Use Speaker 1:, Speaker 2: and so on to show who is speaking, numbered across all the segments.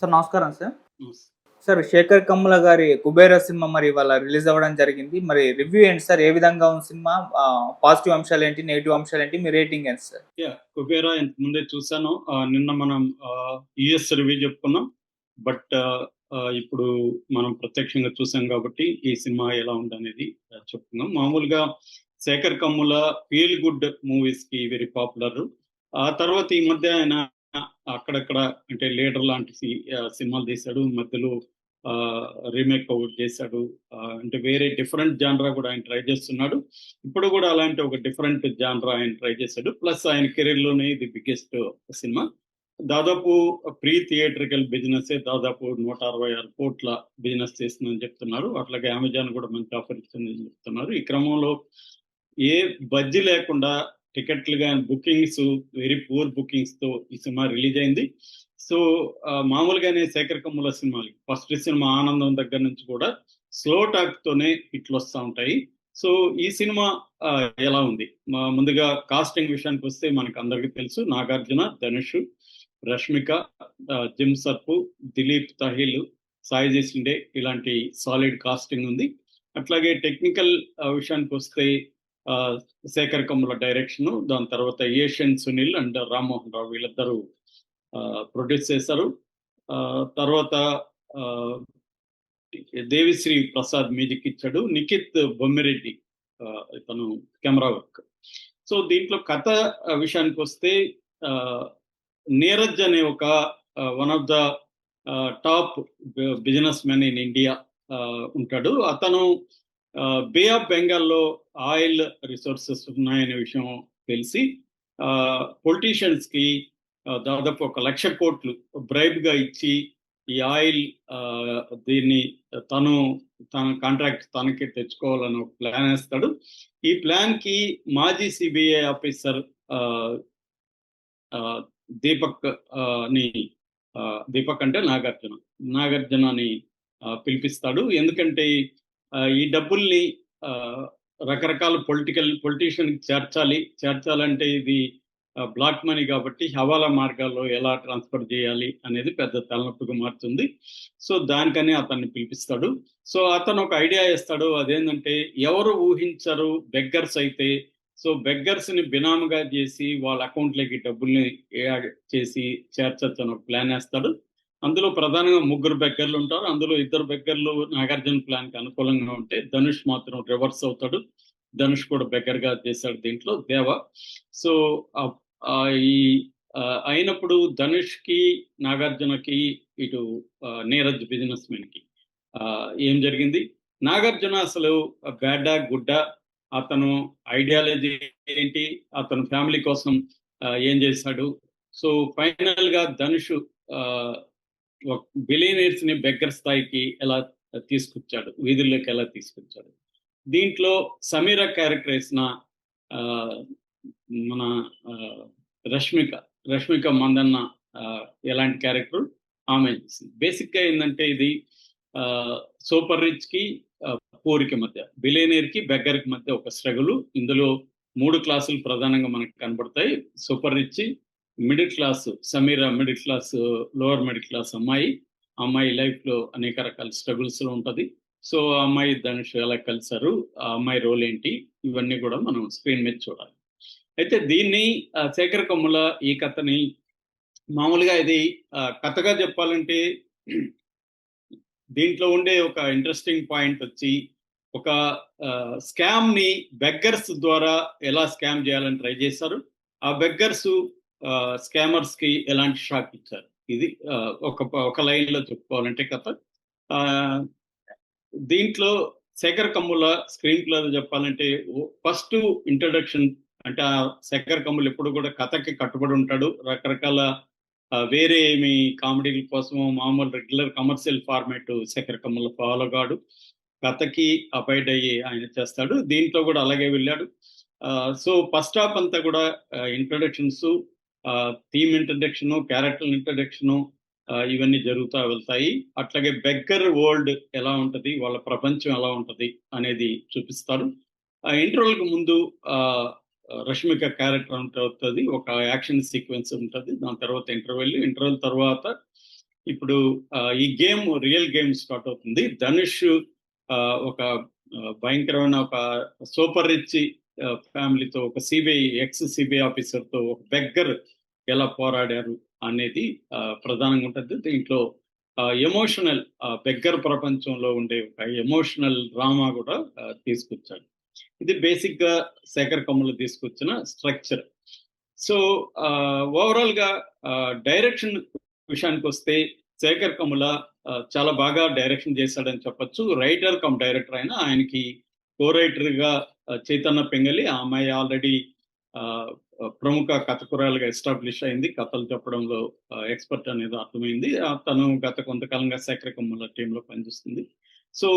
Speaker 1: Sir నమస్కారం sir. Sir Shekhar Kammula గారి Kubera cinema మరి ఇవాళ రిలీజ్ అవ్వడం జరిగింది. మరి రివ్యూ ఏంటి సార్? ఏ విధంగా ఉంది సినిమా? పాజిటివ్ అంశాలు ఏంటి? నెగిటివ్ అంశాలు ఏంటి? మీ రేటింగ్ ఏంటి సార్?
Speaker 2: కుబేరా ముందే చూసాను నిన్న మనం యుఎస్ రివ్యూ చెప్పుకున్నాం. బట్ ఇప్పుడు మనం ప్రత్యక్షంగా చూసాం కాబట్టి ఈ సినిమా ఎలా ఉందనేది చెప్పుకుందాం. మామూలుగా శేఖర్ కమ్ముల ఫీల్ గుడ్ మూవీస్కి వెరీ పాపులర్ ఆ తర్వాత ఈ మధ్య ఆయన అక్కడక్కడ అంటే లీడర్ లాంటి సినిమాలు తీశాడు. మధ్యలో రీమేక్ ఒకటి చేశాడు. అంటే వేరే డిఫరెంట్ జానరా కూడా ఆయన ట్రై చేస్తున్నాడు. ఇప్పుడు కూడా అలాంటి ఒక డిఫరెంట్ జానరా ఆయన ట్రై చేశాడు. ప్లస్ ఆయన కెరీర్లోనే ఇది బిగ్గెస్ట్ సినిమా. దాదాపు ప్రీ థియేట్రికల్ బిజినెస్ దాదాపు నూట అరవై ఆరు కోట్ల బిజినెస్ చేస్తుందని చెప్తున్నారు. అట్లాగే అమెజాన్ కూడా మంచి ఆఫర్ ఇస్తుందని చెప్తున్నారు. ఈ క్రమంలో ఏ బజ్జి లేకుండా టికెట్లు కానీ బుకింగ్స్ వెరీ పూర్ బుకింగ్స్తో ఈ సినిమా రిలీజ్ అయింది. సో మామూలుగానే శేఖర్ కమ్ముల సినిమాలు ఫస్ట్ సినిమా ఆనందం దగ్గర నుంచి కూడా స్లో టాక్ తోనే ఇట్లు వస్తూ ఉంటాయి. సో ఈ సినిమా ఎలా ఉంది? ముందుగా కాస్టింగ్ విషయానికి వస్తే మనకు అందరికీ తెలుసు నాగార్జున ధనుష్ రష్మిక జిమ్ సర్పు దిలీప్ తహిల్ సాయి సిండే ఇలాంటి సాలిడ్ కాస్టింగ్ ఉంది. అట్లాగే టెక్నికల్ విషయానికి వస్తే శేఖర్ కమ్ముల డైరెక్షన్ దాని తర్వాత ఏషియన్ సునీల్ అండ్ రామ్మోహన్ రావు వీళ్ళిద్దరూ ప్రొడ్యూస్ చేశారు. ఆ, తర్వాత ఆ, దేవిశ్రీ ప్రసాద్ మ్యూజిక్ ఇచ్చాడు. నిఖిత్ బొమ్మిరెడ్డి ఇతను కెమెరా వర్క్. సో దీంట్లో కథ విషయానికి వస్తే ఆ, నీరజ్ అనే ఒక one of the top business man in India ఉంటాడు. అతను బే ఆఫ్ బెంగాల్లో ఆయిల్ రిసోర్సెస్ ఉన్నాయనే విషయం తెలిసి పొలిటీషియన్స్కి దాదాపు ఒక లక్ష కోట్లు బ్రైబ్గా ఇచ్చి ఈ ఆయిల్ ఆ, దీన్ని తను తన కాంట్రాక్ట్ తనకి తెచ్చుకోవాలని ఒక ప్లాన్ వేస్తాడు. ఈ ప్లాన్కి మాజీ సిబిఐ ఆఫీసర్ ఆ, ఆ, దీపక్ ఆ, ని దీపక్ అంటే నాగార్జున నాగార్జునని అని పిలిపిస్తాడు. ఎందుకంటే ఈ డబ్బుల్ని రకరకాల పొలిటికల్ పొలిటీషియన్ చేర్చాలి. చేర్చాలంటే ఇది బ్లాక్ మనీ కాబట్టి హవాలా మార్గాల్లో ఎలా ట్రాన్స్ఫర్ చేయాలి అనేది పెద్ద తలనొప్పిగా మారుతుంది సో దానికని అతన్ని పిలిపిస్తాడు. సో అతను ఒక ఐడియా ఇస్తాడు. అదేంటంటే ఎవరు ఊహించరు బెగ్గర్స్ అయితే సో బెగ్గర్స్ని బినామగా చేసి వాళ్ళ అకౌంట్లోకి డబ్బుల్ని చేసి చేర్చొచ్చు అని ఒక ప్లాన్ వేస్తాడు. అందులో ప్రధానంగా ముగ్గురు బెగ్గర్లు ఉంటారు. అందులో ఇద్దరు బెగ్గర్లు నాగార్జున ప్లాన్కి అనుకూలంగా ఉంటే ధనుష్ మాత్రం రివర్స్ అవుతాడు. ధనుష్ కూడా బెగ్గర్గా చేశాడు దీంట్లో దేవ. సో ఈ అయినప్పుడు ధనుష్కి నాగార్జునకి ఇటు నీరజ్ బిజినెస్ మెన్కి ఏం జరిగింది? నాగార్జున అసలు బ్యాడా గుడ్డ అతను ఐడియాలజీ ఏంటి అతను ఫ్యామిలీ కోసం ఏం చేశాడు? సో ఫైనల్గా ధనుష్ బిలియనీర్స్ని బెగ్గర్ స్థాయికి ఎలా తీసుకొచ్చాడు వీధుల్లోకి ఎలా తీసుకొచ్చాడు. దీంట్లో సమీర క్యారెక్టర్ వేసిన ఆ, మన రష్మిక రష్మిక మందన్న ఎలాంటి క్యారెక్టర్ ఆమె బేసిక్గా ఏంటంటే ఇది సూపర్ రిచ్కి పూర్కి మధ్య బిలియనీర్కి బెగ్గర్కి మధ్య ఒక స్ట్రగుల్. ఇందులో మూడు క్లాసులు ప్రధానంగా మనకు కనబడతాయి. Super rich middle class Sameera middle class lower middle class అమ్మాయి. అమ్మాయి లైఫ్లో అనేక రకాల స్ట్రగుల్స్లో ఉంటది. సో ఆ అమ్మాయి ధనుష్ ఎలా కలిసారు ఆ అమ్మాయి రోల్ ఏంటి ఇవన్నీ కూడా మనం స్క్రీన్ మీద చూడాలి. అయితే దీన్ని శేఖర శేఖర్ కమ్ముల ఈ కథని మామూలుగా ఇది కథగా చెప్పాలంటే దీంట్లో ఉండే ఒక ఇంట్రెస్టింగ్ పాయింట్ వచ్చి ఒక స్కామ్ని బెగ్గర్స్ ద్వారా ఎలా స్కామ్ చేయాలని ట్రై చేశారు. ఆ బెగ్గర్స్ స్కామర్స్కి ఎలాంటి షాక్ ఇచ్చారు? ఇది ఒక ఒక లైన్లో చెప్పుకోవాలంటే కథ. ఆ, దీంట్లో శేఖర్ కమ్ముల స్క్రీన్ ప్లే చెప్పాలంటే ఫస్ట్ ఇంట్రడక్షన్ అంటే ఆ శేఖర్ కమ్ములు ఎప్పుడు కూడా కథకి కట్టుబడి ఉంటాడు. రకరకాల వేరే ఏమి కామెడీల కోసం మామూలు regular commercial format Sekhar Kammula follow కాడు కథకి అపాయిడ్ అయ్యి ఆయన చేస్తాడు. దీంట్లో కూడా అలాగే వెళ్ళాడు. సో ఫస్ట్ హాఫ్ అంతా కూడా introductions theme introduction character introduction ఇవన్నీ జరుగుతూ వెళ్తాయి. అట్లాగే బెగ్గర్ వరల్డ్ ఎలా ఉంటది వాళ్ళ ప్రపంచం ఎలా ఉంటది అనేది చూపిస్తారు ఆ ఇంటర్వెల్కి ముందు రష్మిక క్యారెక్టర్ ఉంటుంది ఒక యాక్షన్ సీక్వెన్స్ ఉంటుంది దాని తర్వాత ఇంటర్వెల్. ఇంటర్వెల్ తర్వాత ఇప్పుడు ఈ గేమ్ రియల్ గేమ్ స్టార్ట్ అవుతుంది. ధనుష్ ఒక భయంకరమైన ఒక సూపర్ రిచ్ ఫ్యామిలీతో ఒక సిబిఐ ఎక్స్ సిబిఐ ఆఫీసర్తో ఒక బెగ్గర్ ఎలా పోరాడారు అనేది ప్రధానంగా ఉంటుంది. దీంట్లో ఎమోషనల్ బెగ్గర్ ప్రపంచంలో ఉండే ఒక ఎమోషనల్ డ్రామా కూడా తీసుకొచ్చాడు ఇది బేసిక్గా శేఖర్ కమ్ములు తీసుకొచ్చిన స్ట్రక్చర్. సో ఓవరాల్గా డైరెక్షన్ విషయానికి వస్తే శేఖర్ కమ్ముల చాలా బాగా డైరెక్షన్ చేశాడని చెప్పొచ్చు. రైటర్ కమ్ డైరెక్టర్ అయినా ఆయనకి కో చైతన్య పెంగలి. ఆ అమ్మాయి ఆల్రెడీ ప్రముఖ కథకురాలుగా ఎస్టాబ్లిష్ అయింది. కథలు చెప్పడంలో ఎక్స్పర్ట్ అనేది అర్థమైంది. తను గత కొంతకాలంగా శేఖర్ కమ్ముల టీంలో పనిచేస్తుంది. సో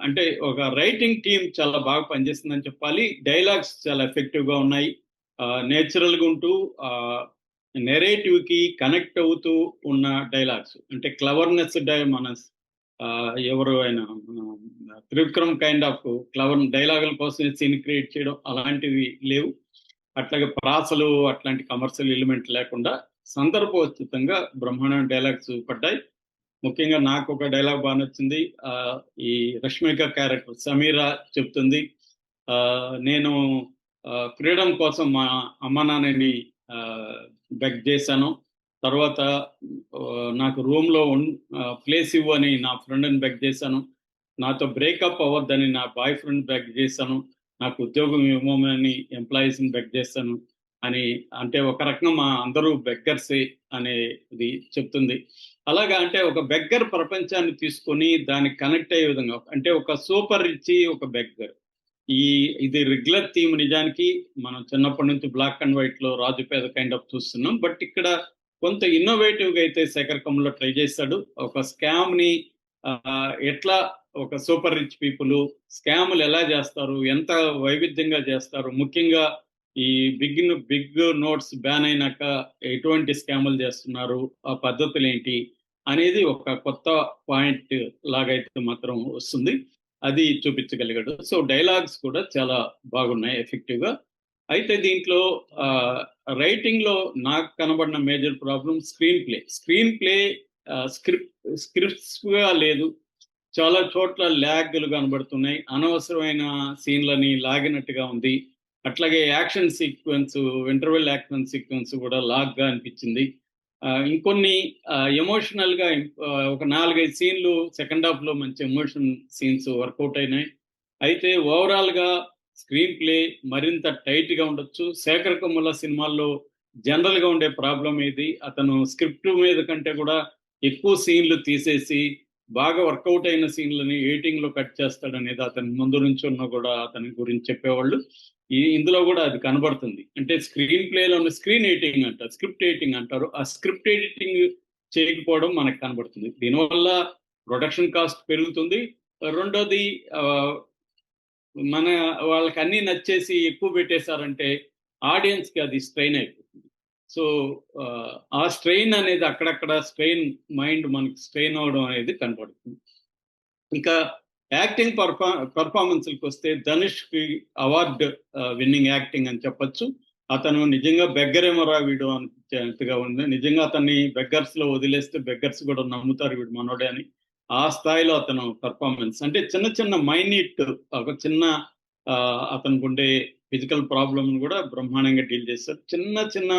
Speaker 2: అంటే ఒక రైటింగ్ టీం చాలా బాగా పనిచేస్తుందని చెప్పాలి. డైలాగ్స్ చాలా ఎఫెక్టివ్గా ఉన్నాయి నేచురల్గా ఉంటూ నెరేటివ్కి కనెక్ట్ అవుతూ ఉన్న డైలాగ్స్ అంటే క్లవర్నెస్ డై మన ఎవరు ఆయన? త్రివిక్రమ్ కైండ్ ఆఫ్ క్లవర్ డైలాగుల కోసం సీన్ క్రియేట్ చేయడం అలాంటివి లేవు. అట్లాగే ప్రాసలు అట్లాంటి కమర్షియల్ ఎలిమెంట్ లేకుండా సందర్భోచితంగా బ్రహ్మాండ డైలాగ్స్ పడ్డాయి. ముఖ్యంగా నాకు ఒక డైలాగ్ బాగా నచ్చింది. ఆ, ఈ రష్మిక క్యారెక్టర్ సమీరా చెప్తుంది. ఆ, నేను ఫ్రీడమ్ కోసం మా అమ్మ నాన్నని బెగ్ చేశాను. తర్వాత నాకు రూమ్లో ప్లేస్ ఇవ్వని నా ఫ్రెండ్ని బెగ్ చేశాను. నాతో బ్రేకప్ అవ్వద్దని నా బాయ్ ఫ్రెండ్ బెగ్ చేశాను. నాకు ఉద్యోగం ఇవ్వమని ఎంప్లాయీస్ని బెగ్ చేస్తాను అని అంటే ఒక రకంగా మా అందరూ బెగ్గర్సే అనేది చెప్తుంది. అలాగా అంటే ఒక బెగ్గర్ ప్రపంచాన్ని తీసుకొని దానికి కనెక్ట్ అయ్యే విధంగా అంటే ఒక సూపర్ రిచ్ ఒక బెగ్గర్. ఈ ఇది రెగ్యులర్ థీమ్ నిజానికి మనం చిన్నప్పటి నుంచి బ్లాక్ అండ్ వైట్లో రాజుపేద కైండ్ ఆఫ్ చూస్తున్నాం. బట్ ఇక్కడ కొంత ఇన్నోవేటివ్గా అయితే శేఖర్ ట్రై చేస్తాడు. ఒక స్కామ్ని ఆ, ఎట్లా ఒక సూపర్ రిచ్ పీపుల్ స్కాములు ఎలా చేస్తారు? ఎంత వైవిధ్యంగా చేస్తారు? ముఖ్యంగా ఈ బిగ్ బిగ్ నోట్స్ బ్యాన్ అయినాక ఎటువంటి స్కాములు చేస్తున్నారు? ఆ పద్ధతులు ఏంటి? అనేది ఒక కొత్త పాయింట్ లాగైతే మాత్రం వస్తుంది. అది చూపించగలిగాడు. సో డైలాగ్స్ కూడా చాలా బాగున్నాయి ఎఫెక్టివ్గా అయితే దీంట్లో రైటింగ్లో నాకు కనబడిన major problem screen play screen play script స్క్రిప్ట్స్గా లేదు. చాలా చోట్ల ల్యాగ్లు కనబడుతున్నాయి. అనవసరమైన సీన్లని లాగినట్టుగా ఉంది. అట్లాగే action sequence interval action sequence కూడా లాగ్గా అనిపించింది. ఆ, ఇంకొన్ని ఎమోషనల్గా ఒక నాలుగైదు సీన్లు సెకండ్ హాఫ్లో మంచి ఎమోషన్ సీన్స్ వర్కౌట్ అయినాయి. అయితే ఓవరాల్గా స్క్రీన్ ప్లే మరింత టైట్గా ఉండొచ్చు. శేఖర్ కొమ్మల సినిమాల్లో జనరల్గా ఉండే ప్రాబ్లం ఇది అతను స్క్రిప్ట్ మీద కంటే కూడా ఎక్కువ సీన్లు తీసేసి బాగా వర్కౌట్ అయిన సీన్లని ఎడిటింగ్లో కట్ చేస్తాడు అనేది అతని ముందు నుంచి ఉన్న కూడా అతని గురించి చెప్పేవాళ్ళు. ఈ ఇందులో కూడా అది కనబడుతుంది. అంటే స్క్రీన్ ప్లేలో ఉన్న స్క్రీన్ ఎడిటింగ్ అంటారు స్క్రిప్ట్ ఎడిటింగ్ అంటారు. ఆ స్క్రిప్ట్ ఎడిటింగ్ చేయకపోవడం మనకు కనబడుతుంది. దీనివల్ల ప్రొడక్షన్ కాస్ట్ పెరుగుతుంది. రెండోది మన వాళ్ళకి అన్ని నచ్చేసి ఎక్కువ పెట్టేశారంటే ఆడియన్స్కి అది స్ట్రెయిన్ అయిపోతుంది. సో ఆ స్ట్రెయిన్ అనేది అక్కడక్కడ స్ట్రెయిన్ మైండ్ మనకి స్ట్రెయిన్ అవడం అనేది కనపడుతుంది. ఇంకా యాక్టింగ్ పర్ఫా పర్ఫార్మెన్స్కి వస్తే ధనుష్కి అవార్డ్ విన్నింగ్ యాక్టింగ్ అని చెప్పొచ్చు. అతను నిజంగా బెగ్గరేమరా వీడు అనిపించేంతగా ఉంది. నిజంగా అతన్ని బెగ్గర్స్లో వదిలేస్తే బెగ్గర్స్ కూడా నమ్ముతారు వీడు మనోడే అని. ఆ స్థాయిలో అతను పర్ఫార్మెన్స్ అంటే చిన్న చిన్న మైన్యూట్ ఒక చిన్న ఆ, అతనికి ఉండే ఫిజికల్ ప్రాబ్లమ్ కూడా బ్రహ్మాండంగా డీల్ చేశారు చిన్న చిన్న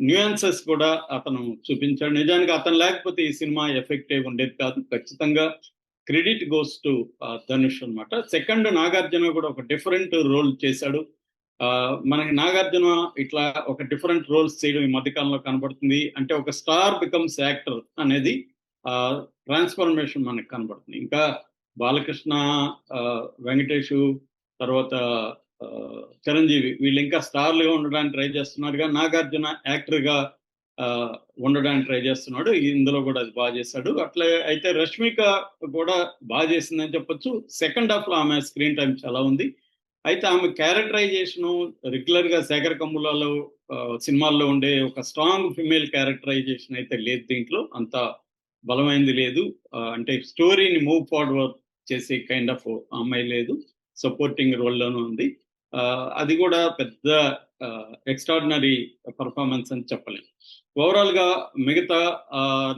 Speaker 2: న్యూయాన్సెస్ కూడా అతను చూపించాడు. నిజానికి అతను లేకపోతే ఈ సినిమా ఎఫెక్టివ్ ఉండేది కాదు. ఖచ్చితంగా క్రెడిట్ గోస్ టు ధనుష్ అన్నమాట. సెకండ్ నాగార్జున కూడా ఒక డిఫరెంట్ రోల్ చేశాడు. ఆ, మనకి నాగార్జున ఇట్లా ఒక డిఫరెంట్ రోల్స్ చేయడం ఈ మధ్యకాలంలో కనబడుతుంది. అంటే ఒక స్టార్ బికమ్స్ యాక్టర్ అనేది ట్రాన్స్ఫర్మేషన్ మనకు కనబడుతుంది. ఇంకా బాలకృష్ణ ఆ, తర్వాత చిరంజీవి వీళ్ళు ఇంకా స్టార్లుగా ఉండడానికి ట్రై చేస్తున్నారుగా నాగార్జున యాక్టర్గా ఆ, ఉండడానికి ట్రై చేస్తున్నాడు. ఇందులో కూడా అది బాగా చేశాడు. అట్లా అయితే రష్మిక కూడా బాగా చేసిందని చెప్పొచ్చు. సెకండ్ హాఫ్లో ఆమె స్క్రీన్ టైం చాలా ఉంది. అయితే ఆమె క్యారెక్టరైజేషను రెగ్యులర్గా శేఖర్ కమ్ములలో ఆ, సినిమాల్లో ఉండే ఒక స్ట్రాంగ్ ఫిమేల్ క్యారెక్టరైజేషన్ అయితే లేదు దీంట్లో. అంత బలమైంది లేదు. అంటే స్టోరీని మూవ్ ఫార్వర్డ్ చేసే కైండ్ ఆఫ్ అమ్మాయి లేదు. సపోర్టింగ్ రోల్లోనూ ఉంది. ఆ, అది కూడా పెద్ద ఎక్స్ట్రాడినరీ పర్ఫార్మెన్స్ అని చెప్పలేం. ఓవరాల్గా మిగతా ఆ,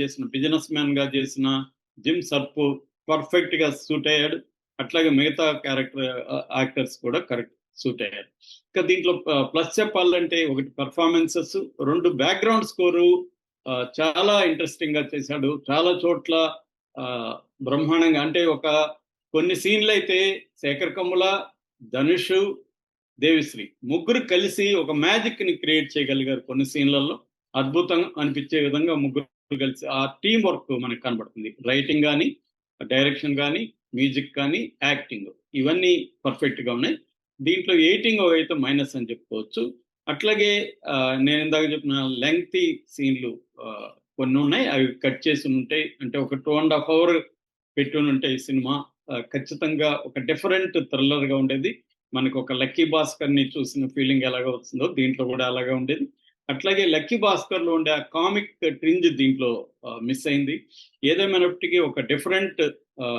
Speaker 2: చేసిన బిజినెస్ మ్యాన్గా చేసిన జిమ్ సర్పు పర్ఫెక్ట్గా సూట్ అయ్యాడు. అట్లాగే మిగతా క్యారెక్టర్ యాక్టర్స్ కూడా కరెక్ట్ సూట్ అయ్యారు. ఇంకా దీంట్లో ప్లస్ చెప్పాలంటే ఒకటి పర్ఫార్మెన్సెస్ రెండు బ్యాక్గ్రౌండ్ స్కోరు చాలా ఇంట్రెస్టింగ్గా చేశాడు. చాలా చోట్ల ఆ, బ్రహ్మాండంగా అంటే ఒక కొన్ని సీన్లు అయితే శేఖర్ కమ్ముల ధనుష్ దేవిశ్రీ ముగ్గురు కలిసి ఒక మ్యాజిక్ని క్రియేట్ చేయగలిగారు కొన్ని సీన్లలో. అద్భుతం అనిపించే విధంగా ముగ్గురు కలిసి ఆ టీం వర్క్ మనకు కనబడుతుంది. రైటింగ్ కానీ డైరెక్షన్ కానీ మ్యూజిక్ కానీ యాక్టింగ్ ఇవన్నీ పర్ఫెక్ట్గా ఉన్నాయి. దీంట్లో ఎయిటింగ్ అయితే మైనస్ అని చెప్పుకోవచ్చు. అట్లాగే ఆ, నేను ఇందాక చెప్పిన లెంగ్తీ సీన్లు కొన్ని ఉన్నాయి. అవి కట్ చేసి ఉంటాయి అంటే ఒక టూ అండ్ హాఫ్ అవర్ పెట్టుని ఉంటాయి సినిమా ఖచ్చితంగా ఒక డిఫరెంట్ థ్రిల్లర్గా ఉండేది. మనకు ఒక లక్కీ భాస్కర్ని చూసిన ఫీలింగ్ ఎలాగ వస్తుందో దీంట్లో కూడా అలాగే ఉండేది. అట్లాగే లక్కీ భాస్కర్లో ఉండే ఆ కామిక్ ట్రింజ్ దీంట్లో మిస్ అయింది. ఏదేమైనప్పటికీ ఒక డిఫరెంట్